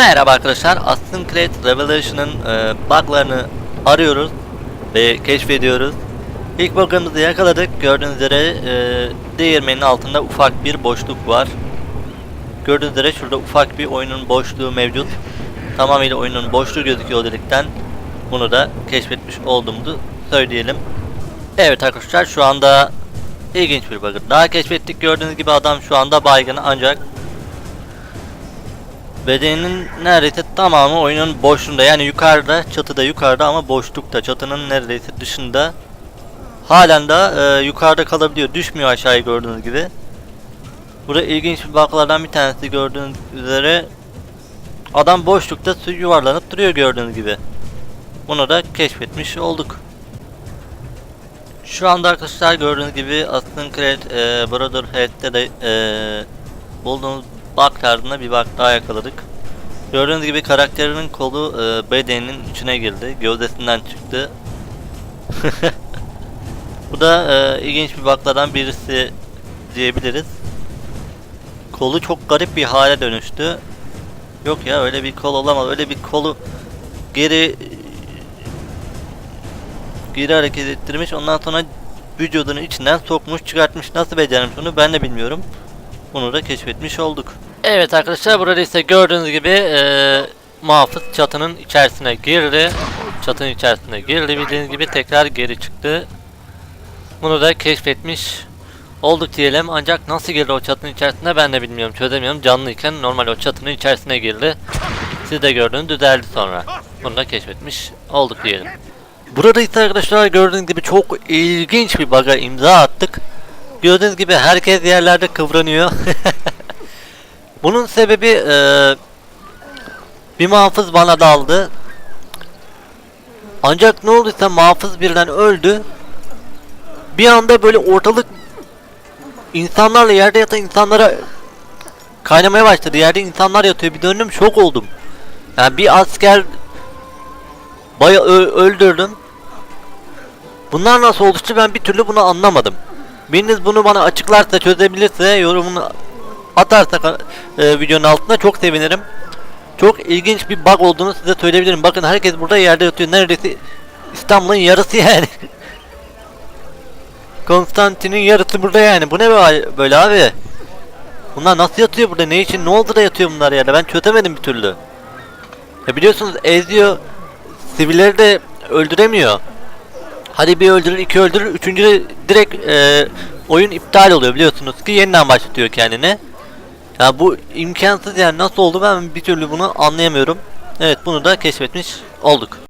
Merhaba arkadaşlar, Assassin's Creed Revelation'ın e, buglarını arıyoruz ve keşfediyoruz. İlk bug'ımızı yakaladık. Gördüğünüz üzere e, değirmenin altında ufak bir boşluk var. Gördüğünüz üzere şurada ufak bir oyunun boşluğu mevcut. Tamamıyla oyunun boşluğu gözüküyor dedikten bunu da keşfetmiş olduğumuzu söyleyelim. Evet arkadaşlar şu anda ilginç bir bug daha keşfettik. Gördüğünüz gibi adam şu anda baygın ancak Bedeninin neredeyse tamamı oyunun boşluğunda yani yukarıda çatıda yukarıda ama boşlukta çatının neredeyse dışında. Halen de e, yukarıda kalabiliyor düşmüyor aşağıya gördüğünüz gibi. Burada ilginç bir baklardan bir tanesi gördüğünüz üzere adam boşlukta su yuvarlanıp duruyor gördüğünüz gibi. Bunu da keşfetmiş olduk. Şu anda arkadaşlar gördüğünüz gibi Assassin's Creed e, Brotherhood'de de e, bulduğumuz bug tarzında bir bug daha yakaladık. Gördüğünüz gibi karakterinin kolu e, bedeninin içine girdi. Gövdesinden çıktı. Bu da e, ilginç bir buglardan birisi diyebiliriz. Kolu çok garip bir hale dönüştü. Yok ya öyle bir kol olamaz. Öyle bir kolu geri geri hareket ettirmiş. Ondan sonra vücudunun içinden sokmuş çıkartmış. Nasıl becermiş onu ben de bilmiyorum. Bunu da keşfetmiş olduk. Evet arkadaşlar burada ise gördüğünüz gibi eee muhafız çatının içerisine girdi. Çatının içerisine girdi bildiğiniz gibi tekrar geri çıktı. Bunu da keşfetmiş olduk diyelim. Ancak nasıl girdi o çatının içerisine ben de bilmiyorum çözemiyorum. Canlıyken normal o çatının içerisine girdi. Siz de gördüğünüz düzeldi sonra. Bunu da keşfetmiş olduk diyelim. Burada ise arkadaşlar gördüğünüz gibi çok ilginç bir bug'a imza attık. Gördüğünüz gibi herkes yerlerde kıvranıyor. Bunun sebebi eee bir muhafız bana daldı. Ancak ne olduysa muhafız birden öldü. Bir anda böyle ortalık insanlarla yerde yatan insanlara kaynamaya başladı. Yerde insanlar yatıyor. Bir döndüm şok oldum. Yani bir asker baya öldürdüm. Bunlar nasıl oluştu ben bir türlü bunu anlamadım. Biriniz bunu bana açıklarsa çözebilirse yorumunu atarsa e, videonun altına çok sevinirim. Çok ilginç bir bug olduğunu size söyleyebilirim. Bakın herkes burada yerde yatıyor. Neredeyse İstanbul'un yarısı yani. Konstantin'in yarısı burada yani. Bu ne böyle- böyle abi? Bunlar nasıl yatıyor burada? Ne için? Ne oldu da yatıyor bunlar yerde? Ben çözemedim bir türlü. Ya biliyorsunuz eziyor. Sivilleri de öldüremiyor. Hadi bir öldürür, iki öldürür, üçüncü de direkt e, oyun iptal oluyor biliyorsunuz ki yeniden başlatıyor kendini. Ya bu imkansız yani nasıl oldu ben bir türlü bunu anlayamıyorum. Evet bunu da keşfetmiş olduk.